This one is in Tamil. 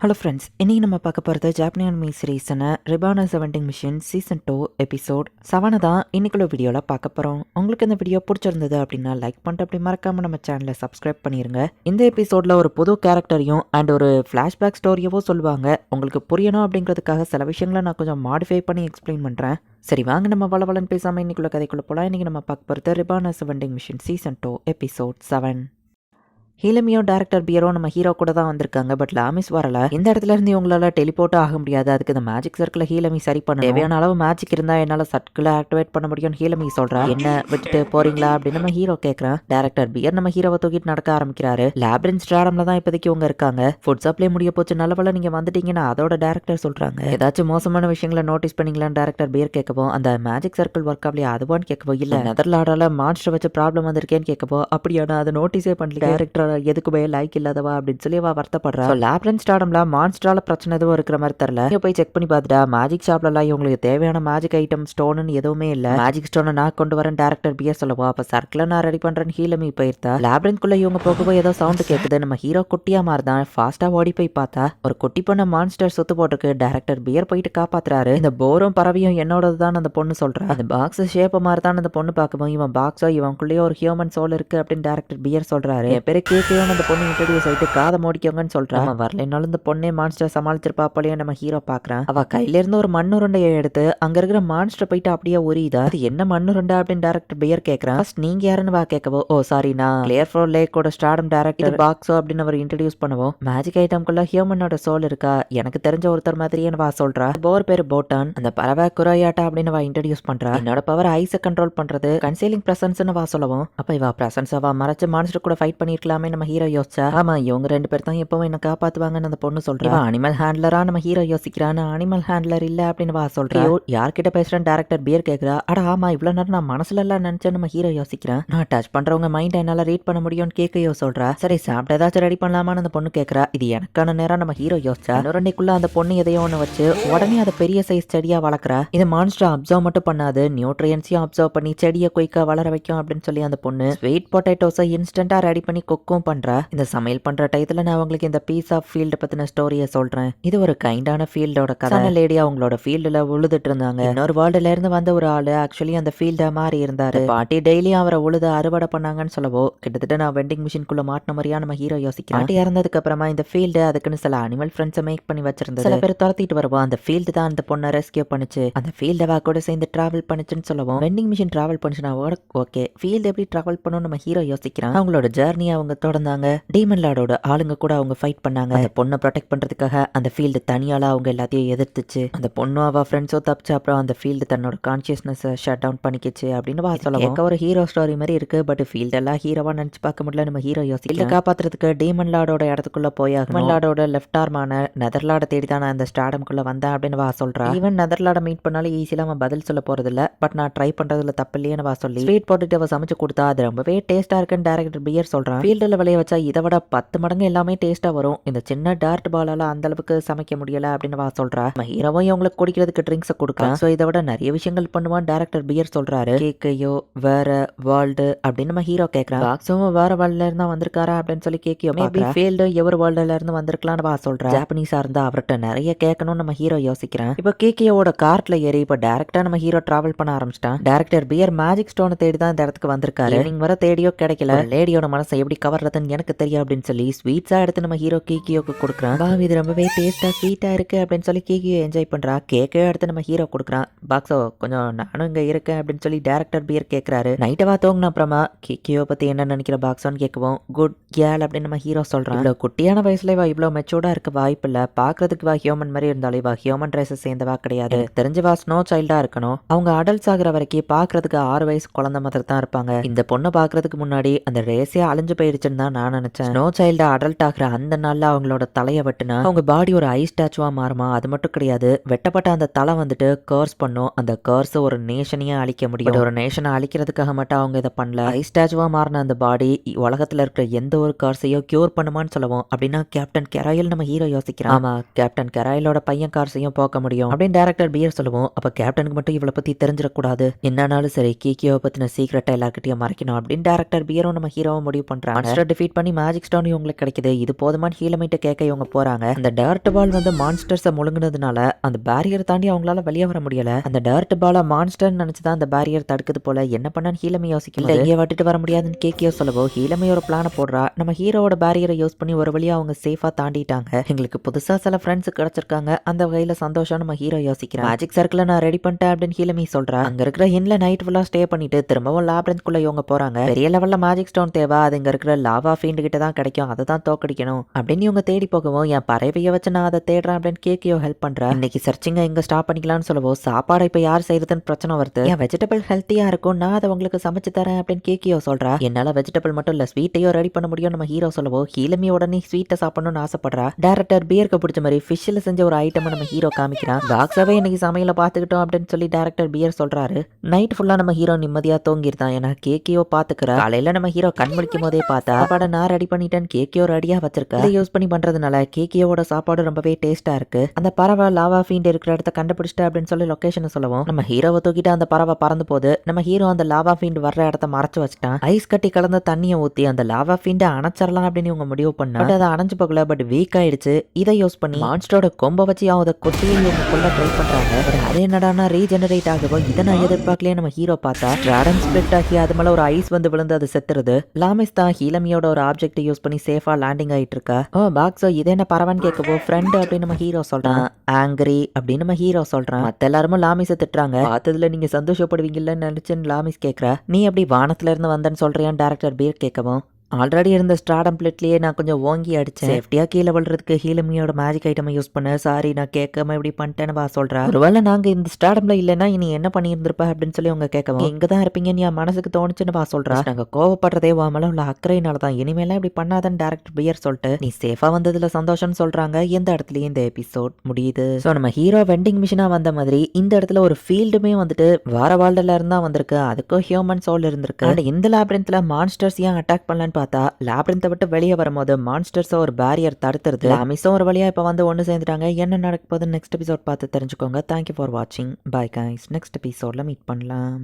ஹலோ ஃப்ரெண்ட்ஸ் இன்னைக்கு நம்ம பார்க்க போகிறது ஜாப்பனியன் மீ சீரீஸான reborn a vending machine season two episode செவனை தான் இன்னைக்குள்ள வீடியோவில் பார்க்க போகிறோம் உங்களுக்கு இந்த வீடியோ பிடிச்சிருந்தது அப்படின்னா லைக் பண்ணிட்டு அப்படி மறக்காமல் நம்ம சேனலை சப்ஸ்கிரைப் பண்ணிடுங்க இந்த எபிசோடில் ஒரு புது கேரக்டரையும் அண்ட் ஒரு ஃப்ளாஷ்பேக் ஸ்டோரியவோ சொல்லுவாங்க. உங்களுக்கு புரியணும் அப்படிங்கிறதுக்காக சில விஷயங்களை நான் கொஞ்சம் மாடிஃபை பண்ணி எக்ஸ்பிளைன் பண்ணுறேன் சரி வாங்க நம்ம வளவலன்னு பேசாமல் இன்னைக்குள்ள கதைக்குள்ளே போகலாம் இன்றைக்கி நம்ம பார்க்க போகிறது reborn a vending machine season two episode seven ஹீலமியோ director பியரோ நம்ம ஹீரோ கூட தான் வந்திருக்காங்க. பட் லாமிஸ் வரல. இந்த இடத்துல இருந்து இவங்களால டெலிபோர்ட் ஆக முடியாது. அதுக்கு இந்த மேஜிக் சர்க்கிள் ஹீலமி சரி பண்ண தேவையான அளவு மேஜிக் இருந்தா என்னால சர்க்கிளை ஆக்டிவேட் பண்ண முடியும் ஹீலமி சொல்றா. என்ன விட்டுட்டு போறீங்களா அப்படின்னு நம்ம ஹீரோ கேட்கறான் டேரக்டர் பியர் நம்ம ஹீரோவை தூக்கிட்டு நடக்க ஆரம்பிக்கிறாரு. லேப்ரின்ஸ் ஸ்டாரம்ல தான் இப்போதைக்கு இவங்க இருக்காங்க. ஃபுட் சப்ளை முடிய போச்சு. நல்லவள நீங்க வந்துட்டீங்கன்னா அதோட டேரக்டர் சொல்றாங்க. ஏதாச்சும் மோசமான விஷயங்களை நோட்டீஸ் பண்ணீங்களான்னு டேரக்டர் பியர் கேட்கவோ அந்த மேஜிக் சர்க்கிள் ஒர்க் ஆகலையா அதுவான்னு கேட்கவோ இல்ல. நெதர்லாடால மான்ஸ்டர் வச்சு ப்ராப்ளம் வந்திருக்கேன்னு கேட்கவோ அப்படியான அதை நோட்டீஸே பண்ணல டேரக்டர் எதுக்குமே லைக் இல்லாதவா அப்படின்னு சொல்லி அவள் வருத்தப்படுறா. லேப்ரன் ஸ்டாடம்ல மான்ஸ்டரால பிரச்சனை எதுவும் இருக்கிற மாதிரி தெரியல. இங்க போய் செக் பண்ணி பார்த்துட்டா மேஜிக் ஷாப்லலாம் இவங்களுக்கு தேவையான மேஜிக் ஐட்டம் ஸ்டோன்னு எதுவுமே இல்ல. மேஜிக் ஸ்டோனை நான் கொண்டு வரேன் டேரக்டர் பியர் சொல்லவா. அப்ப சர்க்கிளை நான் ரெடி பண்ணுறேன் ஹீலமி போயிருந்தா லேப்ரன்குள்ளே இவங்க போகவோ ஏதோ சவுண்ட் கேட்குது நம்ம ஹீரோ குட்டியா மாறுதான் ஃபாஸ்டா ஓடி போய் பார்த்தா ஒரு குட்டி பொண்ணு மான்ஸ்டர் சுத்து போட்டுருக்கு. டேரக்டர் பியர் போயிட்டு காப்பாத்துறாரு. இந்த போரும் பறவையும் என்னோடது தான் அந்த பொண்ணு சொல்றா. அந்த பாக்ஸ் ஷேப்பை மாதிரி தான் அந்த பொண்ணு பார்க்கவும் இவன் பாக்ஸோ இவனுக்குள்ளேயே ஒரு ஹியூமன் சோல் இருக்கு அப்படின்னு டேரக்டர் பியர் சொல்றாரு. என் பேரு கேக்கையும் அந்த பொண்ணு இன்ட்ரடியூஸ் ஆயிட்டு காதை மூடிக்கோங்கன்னு சொல்றான் அவன் வரலைனாலும் இந்த பொண்ணே மான்ஸ்டர் சமாளிச்சிருப்பா போலயே நம்ம ஹீரோ பாக்குறான் அவ கையில இருந்து ஒரு மண்ணுருண்டையை எடுத்து அங்க இருக்கிற மான்ஸ்டர் போயிட்டு அப்படியே உரியுதா அது என்ன மண்ணுருண்டை அப்படின்னு டேரக்டர் பியர் கேக்குறான் First நீங்க யாருன்னு வா கேட்கவோ? ஓ சாரி நான் கிளியர் ஃப்ளோர் லேக்கோட ஸ்டார்டம் டேரக்டர் பாக்ஸோ அப்படின்னு அவர் இன்ட்ரடியூஸ் பண்ணுவோம். மேஜிக் ஐட்டம்குள்ள ஹியூமனோட சோல் இருக்கா? எனக்கு தெரிஞ்ச ஒருத்தர் மாதிரியே வா சொல்றா. போர் பேரு போட்டான் அந்த பறவை குரோயாட்டா அப்படின்னு வா இன்ட்ரடியூஸ் பண்றா. என்னோட பவர் ஐஸை கண்ட்ரோல் பண்றது கன்சீலிங் பிரசன்ஸ்னு வா சொல்லவும். அப்ப இவ பிரசன்ஸ் அவ மறைச்சு மான்ஸ்டர் கூட ஃபைட் பண்ணிருக்கலாமே நம்ம ஹீரோ யோசிச்சா ஆமா இவங்க ரெண்டு பேர் தான் எப்பவும் என்ன காப்பாத்துவாங்கன்னு அந்த பொண்ணு சொல்றா. அனிமல் ஹேண்ட்லரா நம்ம ஹீரோ யோசிக்கிறான்னு அனிமல் ஹேண்ட்லர் இல்ல அப்படின்னு வா சொல்றா. யார்கிட்ட பேசுறேன் டேரக்டர் பியர் கேக்குறா. அட ஆமா இவ்வளவு நேரம் நான் மனசுல எல்லாம் நினைச்சேன் நம்ம ஹீரோ யோசிக்கிறேன். நான் டச் பண்றவங்க மைண்ட் என்னால ரீட் பண்ண முடியும்னு கேக்கையோ சொல்றா. சரி சாப்பிட்டு ஏதாச்சும் ரெடி பண்ணலாமான்னு அந்த பொண்ணு கேக்குறா. இது எனக்கான நேரம் நம்ம ஹீரோ யோசிச்சா. இன்னொருக்குள்ள அந்த பொண்ணு எதையோ ஒண்ணு வச்சு உடனே அதை பெரிய சைஸ் செடியா வளர்க்குறா. இது மான்ஸ்டர் அப்சர்வ் மட்டும் பண்ணாது நியூட்ரியன்ஸையும் அப்சர்வ் பண்ணி செடியை குயிக்கா வளர வைக்கும் அப்படின்னு சொல்லி அந்த பொண்ணு ஸ்வீட் பொட்டேட்டோஸை இன்ஸ்டன்டா ரெடி பண்ணி குக்கும் பண்றா? இந்த சமையல் பண்ற டயத்துல நான் உங்களுக்கு இந்த பீஸ் ஆஃப் ஃபீல்டு பத்தின ஸ்டோரியை சொல்றேன். இது ஒரு கைண்டான ஃபீல்டோட கதை. லேடி அவங்களோட ஃபீல்டுல உழுதுட்டு இருந்தாங்க. இன்னொரு வேர்ல்டுல இருந்து வந்த ஒரு ஆளு ஆக்சுவலி அந்த ஃபீல்ட மாறி இருந்தாரு. பாட்டி டெய்லியும் அவரை உழுது அறுவடை பண்ணாங்கன்னு சொல்லவோ கிட்டத்தட்ட நான் வெண்டிங் மிஷின்குள்ள மாட்டின மாதிரியா நம்ம ஹீரோ யோசிக்கிறேன். பாட்டி இறந்ததுக்கு அப்புறமா இந்த ஃபீல்டு அதுக்குன்னு சில அனிமல் ஃப்ரெண்ட்ஸை மேக் பண்ணி வச்சிருந்தது. சில பேர் துரத்திட்டு வருவோம் அந்த ஃபீல்டு தான் அந்த பொண்ணை ரெஸ்கியூ பண்ணுச்சு. அந்த ஃபீல்ட வா கூட சேர்ந்து டிராவல் பண்ணுச்சுன்னு சொல்லுவோம் வெண்டிங் மிஷின் டிராவல் பண்ணுச்சுன்னா ஓகே ஃபீல்டு எப்படி டிராவல் பண்ணணும் நம்ம ஹீரோ யோசிக்கிறான். அவங்களோட ஜேர்னி அவங்க தொடர்ந்தாங்க. டீமன் லார்டோட ஆளுங்க கூட அவங்க ஃபைட் பண்ணாங்க. அந்த பொண்ணை ப்ரொடெக்ட் பண்றதுக்காக அந்த ஃபீல்டு தனியால அவங்க எல்லாத்தையும் எதிர்த்துச்சு. அந்த பொண்ணும் அவ ஃப்ரெண்ட்ஸோ தப்பிச்சு அப்புறம் அந்த ஃபீல்டு தன்னோட கான்சியஸ்னஸ் ஷட் டவுன் பண்ணிக்கிச்சு அப்படின்னு வா சொல்லலாம் ஒரு ஹீரோ ஸ்டோரி மாதிரி இருக்கு. பட் ஃபீல்ட் எல்லாம் ஹீரோவா நினைச்சு பார்க்க முடியல. நம்ம ஹீரோ யோசிக்கல காப்பாத்துறதுக்கு டீமன் லார்டோட இடத்துக்குள்ள போயாகும் டீமன் லார்டோட லெஃப்ட் ஆர்மான நெதர்லாட தேடி தான் நான் அந்த ஸ்டாடம்குள்ள வந்தேன் அப்படின்னு வா சொல்றா. ஈவன் நெதர்லாட மீட் பண்ணாலும் ஈஸியா அவன் பதில் சொல்ல போறது இல்ல பட் நான் ட்ரை பண்றதுல தப்பு இல்லையேன்னு வா சொல்லி. ஸ்வீட் போட்டுட்டு அவ சமைச்சு கொடுத்தா அது ரொம்பவே டேஸ்டா இருக்குன்னு டேரக்டர் பியர் சொல்றான். ஃபீல்டில் விளைய வச்சா இதை விட பத்து மடங்கு எல்லாமே டேஸ்டா வரும். இந்த சின்ன டார்ட் பாலால அந்த அளவுக்கு சமைக்க முடியல அப்படின்னு வா சொல்றா. நம்ம ஹீரோவும் இவங்களுக்கு குடிக்கிறதுக்கு ட்ரிங்க்ஸ் கொடுக்கலாம் ஸோ இதை விட நிறைய விஷயங்கள் பண்ணுவான் டேரக்டர் பியர் சொல்றாரு. கேக்கையோ வேற வேர்ல்டு அப்படின்னு நம்ம ஹீரோ கேட்கறான் பாக்ஸும் வேற வேர்ல்ட்ல இருந்தா வந்திருக்காரா அப்படின்னு சொல்லி கேக்கியோ மேபி ஃபீல்டு எவர் வேர்ல்டுல இருந்து வந்திருக்கலாம்னு வா சொல்றா. ஜாப்பனீஸா இருந்தா அவர்கிட்ட நிறைய கேட்கணும்னு நம்ம ஹீரோ யோசிக்கிறேன் இப்போ கேக்கியோட கார்ட்ல ஏறி இப்போ டேரக்டா நம்ம ஹீரோ டிராவல் பண்ண ஆரம்பிச்சிட்டான். டேரக்டர் பியர் மேஜிக் ஸ்டோனை தேடி தான் இந்த இடத்துக்கு வந்திருக்காரு. நீங்க வர தேடியோ கிடைக்கல. லேடியோட மனசை எப்படி வர்றதுன்னு எனக்கு தெரியும் அப்படின்னு சொல்லி ஸ்வீட்ஸா எடுத்து நம்ம ஹீரோ கேக்கியோக்கு கொடுக்குறான். வா இது ரொம்பவே டேஸ்ட்டாக ஸ்வீட்டா இருக்கு அப்படின்னு சொல்லி கேக்கியோ என்ஜாய் பண்றா. கேக்கையோ எடுத்து நம்ம ஹீரோ கொடுக்குறான். பாக்ஸோ கொஞ்சம் நானும் இங்கே இருக்கேன் அப்படின்னு சொல்லி டேரக்டர் பியர் கேட்கறாரு நைட்டவா தோங்கின அப்புறமா கேக்கியோ பத்தி என்ன நினைக்கிற பாக்ஸோன்னு கேட்குவோம் குட் கேல் அப்படின்னு நம்ம ஹீரோ சொல்கிறான் இவ்வளோ குட்டியான வயசுல இவா இவ்வளோ மெச்சூர்டாக இருக்க வாய்ப்பு இல்லை. பாக்குறதுக்கு வா ஹியூமன் மாதிரி இருந்தாலும் இவா ஹியூமன் ரேஸை சேர்ந்தவா கிடையாது. தெரிஞ்சவா தெரிஞ்சு வா ஸ்னோ சைல்டாக இருக்கணும். அவங்க அடல்ட்ஸ் ஆகுற வரைக்கும் பார்க்கறதுக்கு ஆறு வயசு குழந்தை மாதிரி தான் இருப்பாங்க. இந்த பொண்ணை பாக்குறதுக்கு முன்னாடி அந்த ரேஸே அழிஞ்சு போயிடுச்சு தான் நான் நினைச்சேன். நோ சைல்டு அடல்ட் ஆகிற அந்த நாள்ல அவங்களோட தலையை வெட்டினா அவங்க பாடி ஒரு ஐஸ் ஸ்டாச்சுவா மாறுமா? அது மட்டும் கிடையாது. வெட்டப்பட்ட அந்த தலை வந்துட்டு கர்ஸ் பண்ணும். அந்த கர்ஸ் ஒரு நேஷனையே அழிக்க முடியும். ஒரு நேஷனை அழிக்கிறதுக்காக மட்டும் அவங்க இதை பண்ணல. ஐஸ் ஸ்டாச்சுவா மாறின அந்த பாடி உலகத்துல இருக்கிற எந்த ஒரு கார்ஸையோ கியூர் பண்ணுமான்னு சொல்லுவோம் அப்படின்னா கேப்டன் கெராயில் நம்ம ஹீரோ யோசிக்கிறோம் ஆமா கேப்டன் கெராயிலோட பையன் கார்ஸையும் போக்க முடியும். அப்படின்னு டேரக்டர் பியர் சொல்லுவோம். அப்ப கேப்டனுக்கு மட்டும் இவளை பத்தி தெரிஞ்சிடக்கூடாது என்னன்னாலும் சரி கீக்கியோவை பத்தின சீக்கிரட்டை எல்லார்கிட்டயும் மறைக்கணும் அப்படின்னு டேரக்டர் பியரும் நம்ம ஹீரோவும் முடிவு பண்றாங்க. மான்ஸ்டர் டிஃபீட் பண்ணி மேஜிக் ஸ்டோன் இவங்களுக்கு கிடைக்குது. இது போதுமான ஹீலமிட்ட கேட்க இவங்க போறாங்க. அந்த டர்ட் பால் வந்து மான்ஸ்டர்ஸை முழுங்குனதுனால அந்த பேரியர் தாண்டி அவங்களால வெளியே வர முடியல. அந்த டர்ட் பால மான்ஸ்டர் நினைச்சுதான் அந்த பேரியர் தடுக்குது போல. என்ன பண்ணான்னு ஹீலமி யோசிக்கல. இங்கே விட்டுட்டு வர முடியாதுன்னு கேக்கியோ சொல்லவோ ஹீலமி ஒரு பிளான போடுறா. நம்ம ஹீரோவோட பேரியரை யூஸ் பண்ணி ஒரு வழியா அவங்க சேஃபா தாண்டிட்டாங்க. எங்களுக்கு புதுசா சில ஃப்ரெண்ட்ஸ் கிடைச்சிருக்காங்க. அந்த வகையில சந்தோஷம் நம்ம ஹீரோ யோசிக்கிறேன் மேஜிக் சர்க்கிள் நான் ரெடி பண்ணிட்டேன் அப்படின்னு ஹீலமி சொல்றா. அங்க இருக்கிற இன்ல நைட் ஃபுல்லா ஸ்டே பண்ணிட்டு திரும்பவும் லேப்ரன்ஸ்குள்ள இவங்க போறாங்க. பெரிய லெவல்ல மேஜிக் ஸ்டோன் தேவை. அது இங்க இருக்கிற லாவா ஃபீல்டு கிட்ட தான் கிடைக்கும். அதை தான் தோக்கடிக்கணும். அப்படின்னு இவங்க தேடி போகவும் என் பறவையை வச்சு நான் அதை தேடுறேன் அப்படின்னு கேக்கியோ ஹெல்ப் பண்ணுறேன் இன்னைக்கு சர்ச்சிங்க எங்க ஸ்டாப் பண்ணிக்கலாம்னு சொல்லவோ சாப்பாடு இப்ப யார் செய்யறதுன்னு பிரச்சனை வருது? என் வெஜிடபிள் ஹெல்த்தியா இருக்கும். நான் அதை உங்களுக்கு சமைச்சு தரேன் அப்படின்னு கேக்கியோ சொல்றா. என்னால வெஜிடபிள் மட்டும் இல்ல ஸ்வீட்டையோ ரெடி பண்ண முடியும் நம்ம ஹீரோ சொல்லவோ ஹீலமி உடனே ஸ்வீட்டை சாப்பிடணும்னு ஆசைப்படுறா. டேரக்டர் பியருக்கு பிடிச்ச மாதிரி ஃபிஷ்ல செஞ்ச ஒரு ஐட்டம் நம்ம ஹீரோ காமிக்கிறான் டாக்ஸாவே இன்னைக்கு சமையல பாத்துக்கிட்டோம் அப்படின்னு சொல்லி டேரக்டர் பியர் சொல்றாரு. நைட் ஃபுல்லா நம்ம ஹீரோ நிம்மதியா தூங்கிருந்தான் ஏன்னா கேக்கியோ பாத்துக்கிறா காலையில நம்ம ஹீரோ கண் முடிக்கும் போதே பார்த்தா சாப்பாடை நான் ரெடி பண்ணிட்டேன் கேக்கியோ ரெடியா வச்சிருக்கேன் இதை யூஸ் பண்ணி பண்றதுனால கேக்கியோட சாப்பாடு ரொம்பவே டேஸ்டா இருக்கு. அந்த பறவை லாவா ஃபீண்ட் இருக்கிற இடத்த கண்டுபிடிச்சிட்டு அப்படின்னு சொல்லி லொகேஷனை சொல்லவும் நம்ம ஹீரோவை தூக்கிட்டு அந்த பறவை பறந்து போது நம்ம ஹீரோ அந்த லாவா ஃபீண்ட் வர்ற இடத்த மறைச்சு வச்சுட்டான். ஐஸ் கட்டி கலந்த தண்ணியை ஊத்தி அந்த லாவா ஃபீண்டை அணைச்சிடலாம் அப்படின்னு இவங்க முடிவு பண்ணா பட் அதை அணைஞ்சு போகல பட் வீக் ஆயிடுச்சு. இதை யூஸ் பண்ணி மான்ஸ்டரோட கொம்ப வச்சு அவங்க கொட்டியை இவங்க கொல்ல ட்ரை பண்றாங்க. பட் அது என்னடானா ரீஜெனரேட் ஆகவோ இதை நான் எதிர்பார்க்கலையே நம்ம ஹீரோ பார்த்தா ட்ராடன் ஸ்பிளிட் ஆகி அது மேல ஒரு ஐஸ் வந்து விழுந்து அது செத்துறது லாமிஸ் தான் ஹீலமியோட ஒரு ஆப்ஜெக்ட் யூஸ் பண்ணி சேஃபா லேண்டிங் ஆயிட்டு இருக்கா? ஓ பாக்ஸோ இது என்ன பரவான்னு கேட்கவோ ஃப்ரெண்ட் அப்படின்னு நம்ம ஹீரோ சொல்றான். ஆங்கிரி அப்படின்னு நம்ம ஹீரோ சொல்றான். மத்த எல்லாருமே லாமிஸை திட்டுறாங்க. பார்த்ததுல நீங்க சந்தோஷப்படுவீங்கன்னு நினைச்சுன்னு லாமிஸ் கேக்குறா. நீ அப்படி வானத்துல இருந்து வந்தேன்னு சொல்றியான்னு டேரக்டர் பீர் கேட்கவும். ஆல்ரெடி இருந்த ஸ்டார்டம் பிளேட்லயே நான் கொஞ்சம் ஓங்கி அடிச்சேன். சேஃப்டியா கீழே விழுறதுக்கு ஹீலமியோட மேஜிக் ஐட்டமை யூஸ் பண்ண. சாரி நான் கேட்காம இப்படி பண்ணிட்டேன்னு வா சொல்றா. ஒருவேளை நாங்க இந்த ஸ்டார்டம்ல இல்லைன்னா இனி என்ன பண்ணியிருந்திருப்ப அப்படின்னு சொல்லி அவங்க கேட்கவும். இங்க தான் இருப்பீங்கன்னு என் மனசுக்கு தோணுச்சுன்னு வா சொல்றா. நாங்க கோவப்படுறதே வா மேல உள்ள அக்கறையினால தான். இனிமேலாம் இப்படி பண்ணாதன்னு டேரக்டர் பியர் சொல்லிட்டு நீ சேஃபா வந்ததுல சந்தோஷம்னு சொல்றாங்க. எந்த இடத்துலயும் இந்த எபிசோட் முடியுது. ஸோ நம்ம ஹீரோ வெண்டிங் மிஷினா வந்த மாதிரி இந்த இடத்துல ஒரு ஃபீல்டுமே வந்துட்டு வார வாழ்ல இருந்தா வந்திருக்கு. அதுக்கும் ஹியூமன் சோல் இருந்திருக்கு. இந்த லேப்ரின்த்ல மான்ஸ்டர்ஸ் ஏன் அட்டாக் பண்ணலான்னு பார்த்தா லேப்ரின்த்தை விட்டு வெளியே வரும்போது மான்ஸ்டர்ஸ் ஒரு பேரியர் தடுத்துருது. லாமிஸும் ஒரு வழியா இப்போ வந்து ஒன்று சேர்ந்துட்டாங்க. என்ன நடக்க போகுது நெக்ஸ்ட் எபிசோட் பார்த்து தெரிஞ்சுக்கோங்க. தேங்க்யூ ஃபார் வாட்சிங் பை கைஸ் நெக்ஸ்ட் எபிசோட்ல மீட் பண்ணலாம்.